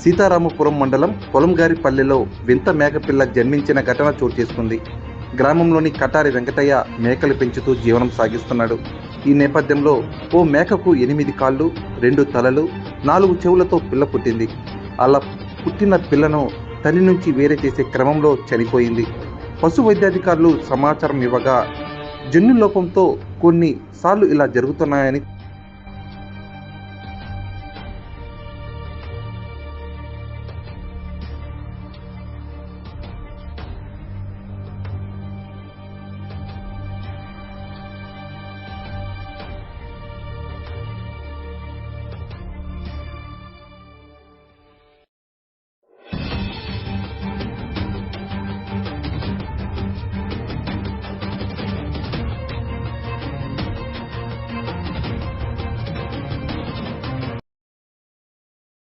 సీతారామపురం మండలం పొలంగారిపల్లెలో వింత మేకపిల్ల జన్మించిన ఘటన చోటు చేసుకుంది. గ్రామంలోని కటారి వెంకటయ్య మేకలు పెంచుతూ జీవనం సాగిస్తున్నాడు. ఈ నేపథ్యంలో ఓ మేకకు ఎనిమిది కాళ్ళు రెండు తలలు నాలుగు చెవులతో పిల్ల పుట్టింది. అలా పుట్టిన పిల్లను తల్లి నుంచి వేరే చేసే క్రమంలో చనిపోయింది. పశు వైద్యాధికారులు సమాచారం ఇవ్వగా జన్యు లోపంతో కొన్ని సార్లు ఇలా జరుగుతున్నాయని